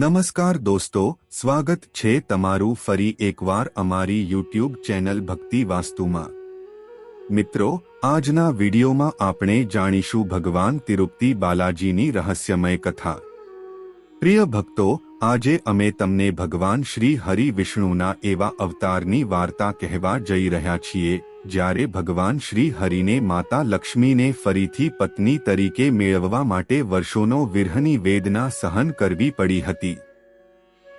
નમસ્કાર દોસ્તો, સ્વાગત છે તમારું ફરી એકવાર અમારી યુટ્યુબ ચેનલ ભક્તિ વાસ્તુમાં. મિત્રો, આજના વિડીયોમાં આપણે જાણીશું ભગવાન તિરુપતિ બાલાજીની રહસ્યમય કથા. પ્રિય ભક્તો, આજે અમે તમને ભગવાન શ્રી હરિ વિષ્ણુના એવા અવતારની વાર્તા કહેવા જઈ રહ્યા છીએ, જ્યારે ભગવાન શ્રી હરિને માતા લક્ષ્મીને ફરીથી પત્ની તરીકે મેળવવા માટે વર્ષોનો વિરહની વેદના સહન કરવી પડી હતી.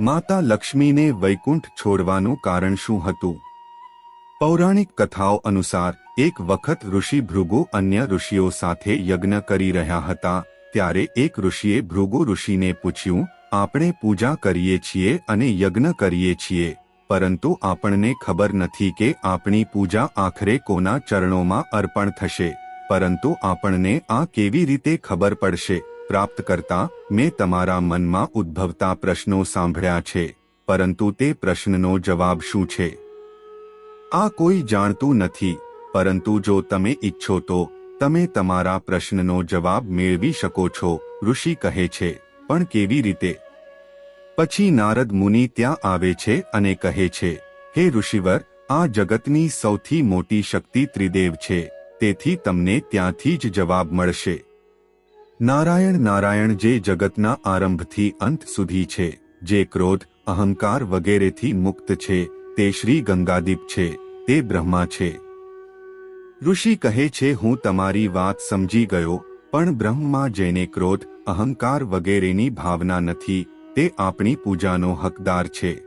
માતા લક્ષ્મીને વૈકુંઠ છોડવાનું કારણ શું હતું? પૌરાણિક કથાઓ અનુસાર, એક વખત ઋષિ ભૃગુ અન્ય ઋષિઓ સાથે યજ્ઞ કરી રહ્યા હતા ત્યારે એક ઋષિએ ભૃગુ ઋષિને પૂછ્યું, આપણે પૂજા કરીએ છીએ અને યજ્ઞ કરીએ છીએ, પરંતુ આપણને ખબર નથી કે આપણી પૂજા આખરે કોના ચરણોમાં અર્પણ થશે, પરંતુ આપણને આ કેવી રીતે ખબર પડશે, પ્રાપ્ત કરતા મેં તમારા મનમાં ઉદ્ભવતા પ્રશ્નો સાંભળ્યા છે, પરંતુ તે પ્રશ્નનો જવાબ શું છે? આ કોઈ જાણતું નથી, પરંતુ જો તમે ઈચ્છો તો તમે તમારા પ્રશ્નનો જવાબ મેળવી શકો છો, ઋષિ કહે છે, પણ કેવી રીતે? પછી નારદ મુનિ ત્યાં આવે છે અને કહે છે, હે ઋષિવર, આ જગતની સૌથી મોટી શક્તિ ત્રિદેવ છે, તેથી તમને ત્યાંથી જ જવાબ મળશે. નારાયણ નારાયણ જે જગતના આરંભથી અંત સુધી છે, જે ક્રોધ, અહંકાર વગેરેથી મુક્ત છે, તે શ્રી ગંગાદીપ છે, તે બ્રહ્મા છે. ઋષિ કહે છે, હું તમારી વાત સમજી ગયો, પણ બ્રહ્મમાં જેને ક્રોધ, અહંકાર વગેરેની ભાવના નથી, તે આપણી પૂજાનો હકદાર છે.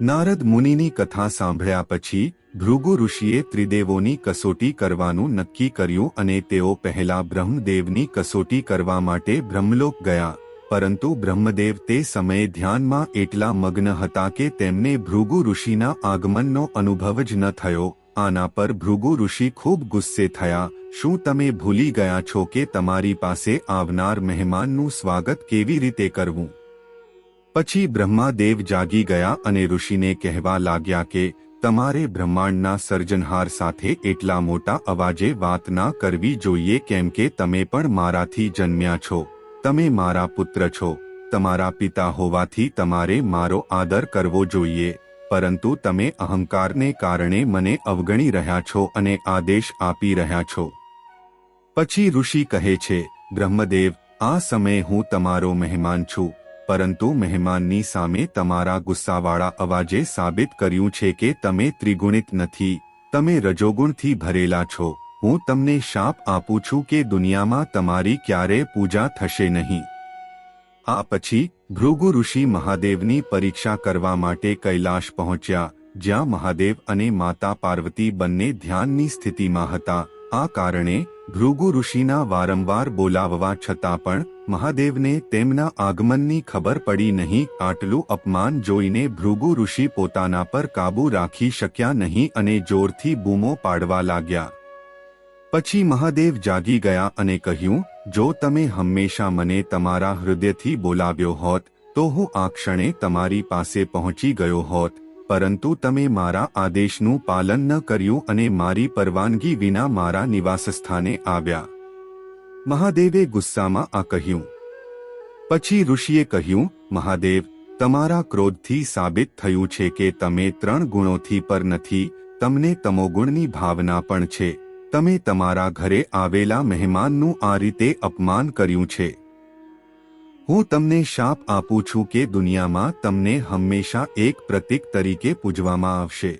નારદ મુનિની કથા સાંભળ્યા પછી, ભૃગુ ઋષિએ ત્રિદેવોની કસોટી કરવાનું નક્કી કર્યું અને તેઓ પહેલા બ્રહ્મદેવની કસોટી કરવા માટે બ્રહ્મલોક ગયા. પરંતુ બ્રહ્મદેવ તે સમયે ધ્યાનમાં એટલા મગ્ન હતા કે તેમને ભૃગુ ઋષિના આગમનનો અનુભવ જ ન થયો. આના પર ભૃગુ ઋષિ ખૂબ ગુસ્સે થયા, શું તમે ભૂલી ગયા છો કે તમારી પાસે આવનાર મહેમાનનું સ્વાગત કેવી રીતે કરવું? પછી બ્રહ્માદેવ જાગી ગયા અને ઋષિને કહેવા લાગ્યા કે, તમારે બ્રહ્માંડના સર્જનહાર સાથે એટલા મોટા અવાજે વાત ના કરવી જોઈએ કેમ કે તમે પણ મારાથી જન્મ્યા છો. તમે મારા પુત્ર છો. તમારા પિતા હોવાથી તમારે મારો આદર કરવો જોઈએ. પરંતુ તમે અહંકારને કારણે મને અવગણી રહ્યા છો અને આદેશ આપી રહ્યા છો. પછી ઋષિ કહે છે, બ્રહ્મદેવ, આ સમયે હું તમારો મહેમાન છું, પરંતુ મહેમાનની સામે તમારા ગુસ્સાવાળા અવાજે સાબિત કર્યું છે કે તમે ત્રિગુણિત નથી, તમે રજોગુણથી ભરેલા છો. હું તમને શાપ આપું છું કે દુનિયામાં તમારી ક્યારે પૂજા થશે નહીં. આ પછી ભૃગુ ઋષિ મહાદેવની પરીક્ષા કરવા માટે કૈલાશ પહોંચ્યા, જ્યાં મહાદેવ અને માતા પાર્વતી બંને ધ્યાનની સ્થિતિમાં હતા. આ કારણે ભૃગુ ઋષિના વારંવાર બોલાવવા છતાં પણ મહાદેવને તેમના આગમનની ખબર પડી નહીં, આટલું અપમાન જોઈને ભૃગુ ઋષિ પોતાના પર કાબૂ રાખી શક્યા નહીં અને જોરથી બૂમો પાડવા લાગ્યા. પછી મહાદેવ જાગી ગયા અને કહ્યું, જો તમે હંમેશા મને તમારા હૃદયથી બોલાવ્યો હોત, તો હું આ ક્ષણે તમારી પાસે પહોંચી ગયો હોત, પરંતુ તમે મારા આદેશનું પાલન ન કર્યું અને મારી પરવાનગી વિના મારા નિવાસસ્થાને આવ્યા. મહાદેવે ગુસ્સામાં આ કહ્યું. પછી ઋષિએ કહ્યું, મહાદેવ, તમારા ક્રોધથી સાબિત થયું છે કે તમે ત્રણ ગુણોથી પર નથી, તમને તમોગુણની ભાવના પણ છે. તમે તમારા ઘરે આવેલા મહેમાનનું આ રીતે અપમાન કર્યું છે. હું તમને શાપ આપું છું કે દુનિયામાં તમને હંમેશા એક પ્રતીક તરીકે પૂજવામાં આવશે.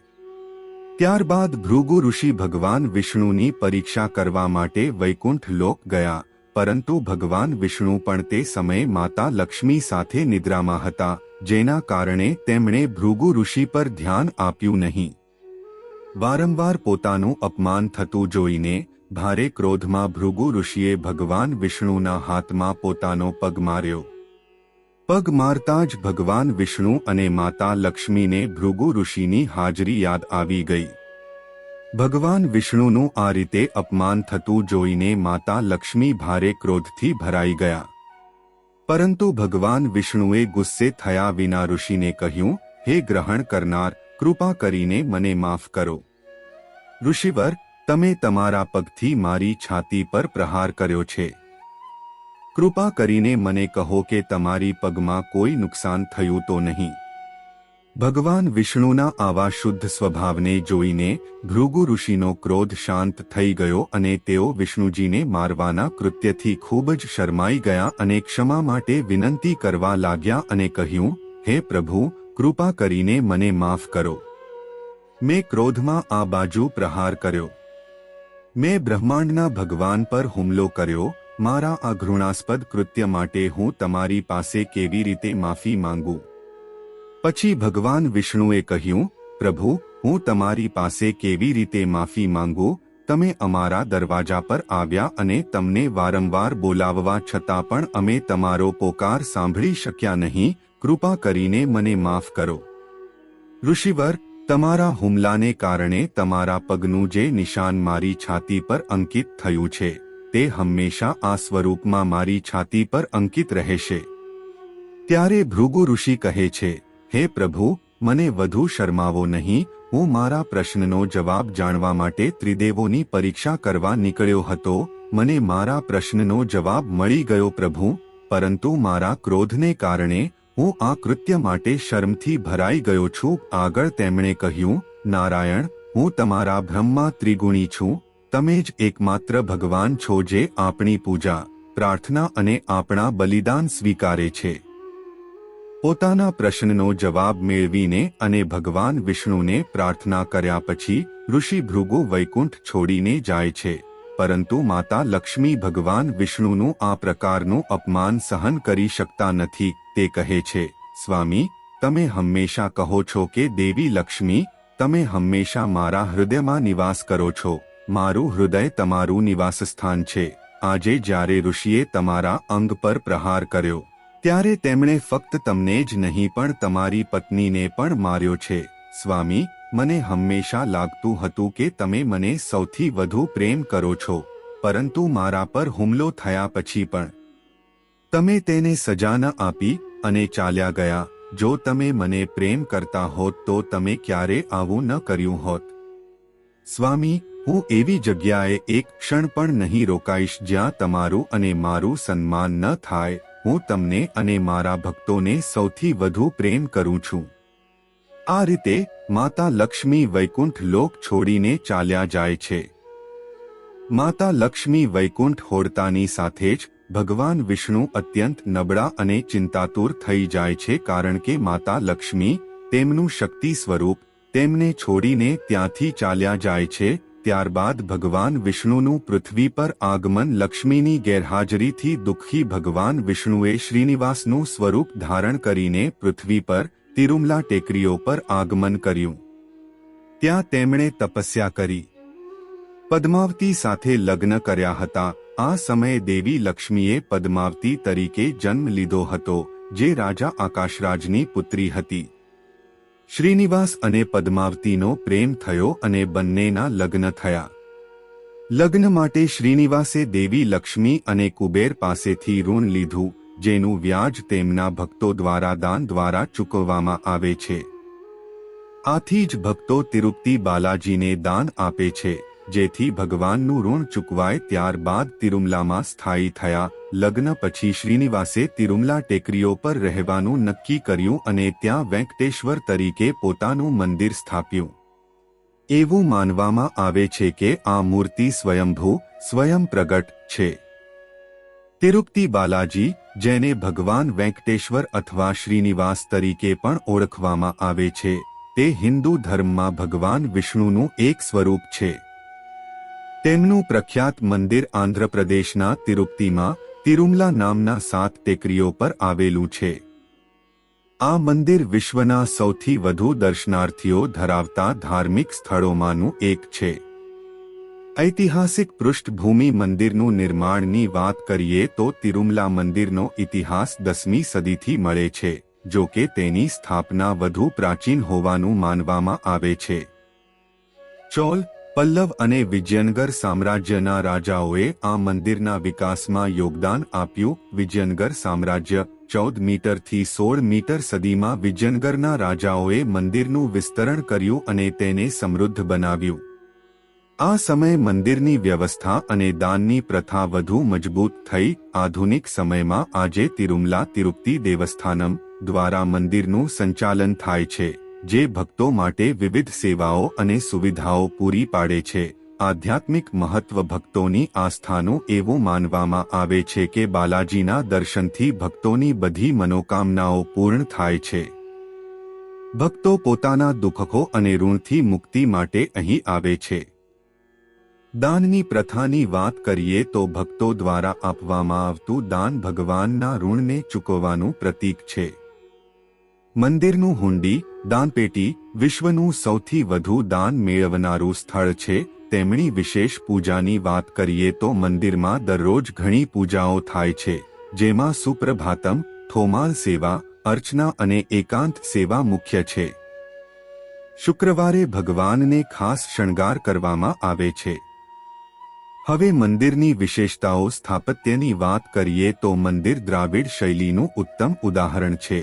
ત્યારબાદ ભૃગુ ઋષિ ભગવાન વિષ્ણુની પરીક્ષા કરવા માટે વૈકુંઠ લોક ગયા, પરંતુ ભગવાન વિષ્ણુ પણ તે સમયે માતા લક્ષ્મી સાથે નિદ્રામાં હતા, જેના કારણે તેમણે ભૃગુ ઋષિ પર ધ્યાન આપ્યું નહીં. વારંવાર પોતાનું અપમાન થતું જોઈને ભારે ક્રોધમાં ભૃગુ ઋષિએ ભગવાન વિષ્ણુના હાથમાં પોતાનો પગ માર્યો. પગ મારતા જ ભગવાન વિષ્ણુ અને માતા લક્ષ્મીને ભૃગુ ઋષિની હાજરી યાદ આવી ગઈ. ભગવાન વિષ્ણુનું આ રીતે અપમાન થતું જોઈને માતા લક્ષ્મી ભારે ક્રોધથી ભરાઈ ગયા. પરંતુ ભગવાન વિષ્ણુએ ગુસ્સે થયા વિના ઋષિને કહ્યું, હે ગ્રહણ કરનાર કૃપા કરીને મને માફ કરો. ઋષિવર, તમે તમારા પગથી મારી છાતી પર પ્રહાર કર્યો છે. કૃપા કરીને મને કહો કે તમારી પગમાં કોઈ નુકસાન થયું તો નહીં. ભગવાન વિષ્ણુના આવા શુદ્ધ સ્વભાવને જોઈને ભૃગુ ઋષિનો ક્રોધ શાંત થઈ ગયો અને તેઓ વિષ્ણુજીને મારવાના કૃત્યથી ખૂબ જ શરમાઈ ગયા અને ક્ષમા માટે વિનંતી કરવા લાગ્યા અને કહ્યું, હે પ્રભુ કૃપા કરીને મને માફ કરો. મેં ક્રોધમાં આ બાજુ પ્રહાર કર્યો. મેં બ્રહ્માંડના ભગવાન પર હુમલો કર્યો. મારા આ ઘૃણાસ્પદ કૃત્ય માટે હું તમારી પાસે કેવી રીતે માફી માંગુ? પછી ભગવાન વિષ્ણુએ કહ્યું, પ્રભુ, હું તમારી પાસે કેવી રીતે માફી માંગુ? તમે અમારા દરવાજા પર આવ્યા અને તમને વારંવાર બોલાવવા છતાં પણ અમે તમારો પોકાર સાંભળી શક્યા નહીં. કૃપા કરીને મને માફ કરો. ઋષિવર, તમારા હુમલાને કારણે તમારા પગનું જે નિશાન મારી છાતી પર અંકિત થયું છે, તે હંમેશા આ સ્વરૂપમાં મારી છાતી પર અંકિત રહેશે. ત્યારે ભૃગુ ઋષિ કહે છે, હે પ્રભુ, મને વધુ શરમાવો નહીં, હું મારા પ્રશ્નનો જવાબ જાણવા માટે ત્રિદેવોની પરીક્ષા કરવા નીકળ્યો હતો, મને મારા પ્રશ્નનો જવાબ મળી ગયો પ્રભુ, પરંતુ મારા ક્રોધને કારણે હું આ કૃત્ય માટે શર્મથી ભરાઈ ગયો છું. આગળ તેમણે કહ્યું, નારાયણ, હું તમારા બ્રહ્મા ત્રિગુણી છું. તમે જ એકમાત્ર ભગવાન છો જે આપણી પૂજા, પ્રાર્થના અને આપણા બલિદાન સ્વીકારે છે. પોતાના પ્રશ્નનો જવાબ મેળવીને અને ભગવાન વિષ્ણુને પ્રાર્થના કર્યા પછી ઋષિ ભૃગુ વૈકુંઠ છોડીને જાય છે. પરંતુ માતા લક્ષ્મી ભગવાન વિષ્ણુનું આ પ્રકારનું અપમાન સહન કરી શકતા નથી, તે કહે છે, સ્વામી, તમે હંમેશા કહો છો કે દેવી લક્ષ્મી, તમે હંમેશા મારા હૃદયમાં નિવાસ કરો છો, મારું હૃદય તમારું નિવાસસ્થાન છે, આજે જ્યારે ઋષિએ તમારા અંગ પર પ્રહાર કર્યો, ત્યારે તેમણે ફક્ત તમને જ નહીં પણ તમારી પત્નીને પણ માર્યો છે, સ્વામી મને હંમેશા લાગતું હતું કે તમે મને સૌથી વધુ પ્રેમ કરો છો, પરંતુ મારા પર હુમલો થયા પછી પણ. તમે તેને સજા ન આપી અને ચાલ્યા ગયા. જો તમે મને પ્રેમ કરતા હોત તો તમે ક્યારે આવું ન કર્યું હોત. સ્વામી, હું એવી જગ્યાએ એક ક્ષણ પણ નહીં રોકાઈશ જ્યાં તમારું અને મારું સન્માન ન થાય. હું તમને અને મારા ભક્તોને સૌથી વધુ પ્રેમ કરું છું. આ રીતે માતા લક્ષ્મી વૈકુંઠ લોક છોડીને ચાલ્યા જાય છે. માતા લક્ષ્મી વૈકુંઠ હોડતાની સાથે જ ભગવાન વિષ્ણુ અત્યંત નબળા અને ચિંતાતુર થઈ જાય છે કારણ કે માતા લક્ષ્મી તેમનું શક્તિ સ્વરૂપ તેમને છોડીને ત્યાંથી ચાલ્યા જાય છે, ત્યારબાદ ભગવાન વિષ્ણુનું પૃથ્વી પર આગમન લક્ષ્મીની ગેરહાજરીથી દુઃખી ભગવાન વિષ્ણુએ શ્રીનિવાસનું સ્વરૂપ ધારણ કરીને પૃથ્વી પર તિરુમલા ટેકરીઓ પર આગમન કર્યું. ત્યાં તેમણે તપસ્યા કરી. પદ્માવતી સાથે લગ્ન કર્યા હતા. આ સમયે દેવી લક્ષ્મીએ પદ્માવતી તરીકે જન્મ લીધો હતો, જે રાજા આકાશરાજની પુત્રી હતી. શ્રીનિવાસ અને પદ્માવતીનો પ્રેમ થયો અને બંનેના લગ્ન થયા. લગ્ન માટે શ્રીનિવાસે દેવી લક્ષ્મી અને કુબેર પાસેથી ઋણ લીધું. જેનું વ્યાજ તેમના ભક્તો દ્વારા દાન દ્વારા ચૂકવવામાં આવે છે. આથી જ ભક્તો તિરુપતિ બાલાજીને દાન આપે છે, જેથી ભગવાનનું ઋણ ચૂકવાય ત્યારબાદ તિરુમલામાં સ્થાયી થયા. લગ્ન પછી શ્રીનિવાસે તિરુમલા ટેકરીઓ પર રહેવાનું નક્કી કર્યું અને ત્યાં વેંકટેશ્વર તરીકે પોતાનું મંદિર સ્થાપ્યું. એવું માનવામાં આવે છે કે આ મૂર્તિ સ્વયંભૂ, સ્વયં પ્રગટ છે. તિરુપતિ બાલાજી, જેને ભગવાન વેંકટેશ્વર અથવા શ્રીનિવાસ તરીકે પણ ઓળખવામાં આવે છે, તે હિન્દુ ધર્મમાં ભગવાન વિષ્ણુનું એક સ્વરૂપ છે. તેમનું પ્રખ્યાત મંદિર આંધ્રપ્રદેશના તિરુપતિમાં, તિરુમલા નામના સાત ટેકરીઓ પર આવેલું છે. આ મંદિર વિશ્વના સૌથી વધુ દર્શનાર્થીઓ ધરાવતા ધાર્મિક સ્થળોમાંનું એક છે. ઐતિહાસિક પૃષ્ઠભૂમિ મંદિરનું નિર્માણની વાત કરીએ તો તિરુમલા મંદિરનો ઇતિહાસ દસમી સદીથી મળે છે, જો કે તેની સ્થાપના વધુ પ્રાચીન હોવાનું માનવામાં આવે છે. ચોલ, પલ્લવ અને વિજયનગર સામ્રાજ્યના રાજાઓએ આ મંદિરના વિકાસમાં યોગદાન આપ્યું. વિજયનગર સામ્રાજ્ય ચૌદ મીટરથી સોળ મીટર સદીમાં વિજયનગરના રાજાઓએ મંદિરનું વિસ્તરણ કર્યું અને તેને સમૃદ્ધ બનાવ્યું. આ સમયે મંદિરની વ્યવસ્થા અને દાનની પ્રથા વધુ મજબૂત થઈ. આધુનિક સમયમાં આજે તિરુમલા તિરુપતિ દેવસ્થાનમ દ્વારા મંદિરનું સંચાલન થાય છે, જે ભક્તો માટે વિવિધ સેવાઓ અને સુવિધાઓ પૂરી પાડે છે. આધ્યાત્મિક મહત્વ ભક્તોની આસ્થાનું એવું માનવામાં આવે છે કે બાલાજીના દર્શનથી ભક્તોની બધી મનોકામનાઓ પૂર્ણ થાય છે. ભક્તો પોતાના દુઃખો અને ઋણથી મુક્તિ માટે અહીં આવે છે. દાનની પ્રથાની વાત કરીએ તો ભક્તો દ્વારા આપવામાં આવતું દાન ભગવાનના ઋણને ચૂકવવાનું પ્રતીક છે. મંદિરનું હુંડી, દાનપેટી, વિશ્વનું સૌથી વધુ દાન મેળવનારું સ્થળ છે. તેમની વિશેષ પૂજાની વાત કરીએ તો મંદિરમાં દરરોજ ઘણી પૂજાઓ થાય છે, જેમાં સુપ્રભાતમ, થોમાલ સેવા, અર્ચના અને એકાંત સેવા મુખ્ય છે. શુક્રવારે ભગવાનને ખાસ શણગાર કરવામાં આવે છે. હવે મંદિરની વિશેષતાઓ સ્થાપત્યની વાત કરીએ તો મંદિર દ્રાવિડ શૈલીનું ઉત્તમ ઉદાહરણ છે.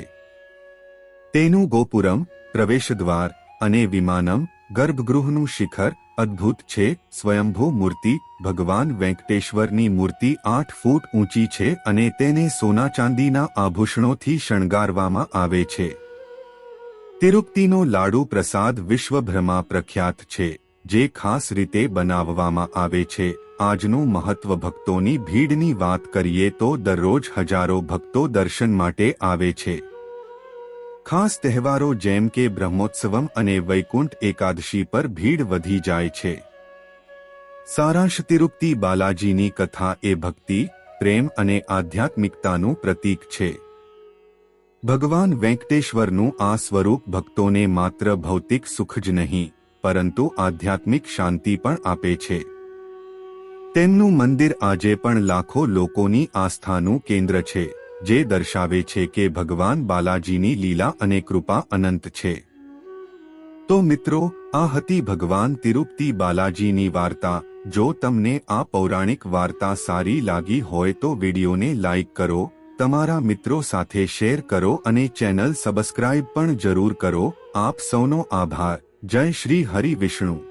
તેનું ગોપુરમ, પ્રવેશદ્વાર અને વિમાનમ, ગર્ભગૃહનું શિખર અદ્ભુત છે. સ્વયંભૂ મૂર્તિ, ભગવાન વેંકટેશ્વરની મૂર્તિ આઠ ફૂટ ઊંચી છે અને તેને સોના ચાંદીના આભૂષણોથી શણગારવામાં આવે છે. તિરુપતિનો લાડુ પ્રસાદ વિશ્વભરમાં પ્રખ્યાત છે, જે ખાસ રીતે બનાવવામાં આવે છે. આજનું મહત્વ ભક્તોની ભીડની વાત કરીએ તો દરરોજ હજારો ભક્તો દર્શન માટે આવે છે. ખાસ તહેવારો જેમ કે બ્રહ્મોત્સવમ અને વૈકુંઠ એકાદશી પર ભીડ વધી જાય છે. સારાંશ તિરુપતિ બાલાજીની કથા એ ભક્તિ, પ્રેમ અને આધ્યાત્મિકતાનું પ્રતીક છે. ભગવાન વેંકટેશ્વરનું આ સ્વરૂપ ભક્તોને માત્ર ભૌતિક સુખ જ નહીં, પરંતુ આધ્યાત્મિક શાંતિ પણ આપે છે. તેમનું મંદિર આજે પણ લાખો લોકોની આસ્થાનું કેન્દ્ર છે, જે દર્શાવે છે કે ભગવાન બાલાજીની લીલા અને કૃપા અનંત છે. તો મિત્રો, આ હતી ભગવાન તિરુપતિ બાલાજીની વાર્તા. જો તમને આ પૌરાણિક વાર્તા સારી લાગી હોય તો વિડીયોને લાઇક કરો, તમારા મિત્રો સાથે શેર કરો અને ચેનલ સબસ્ક્રાઇબ પણ જરૂર કરો. આપ સૌનો આભાર. જય શ્રી હરિ વિષ્ણુ.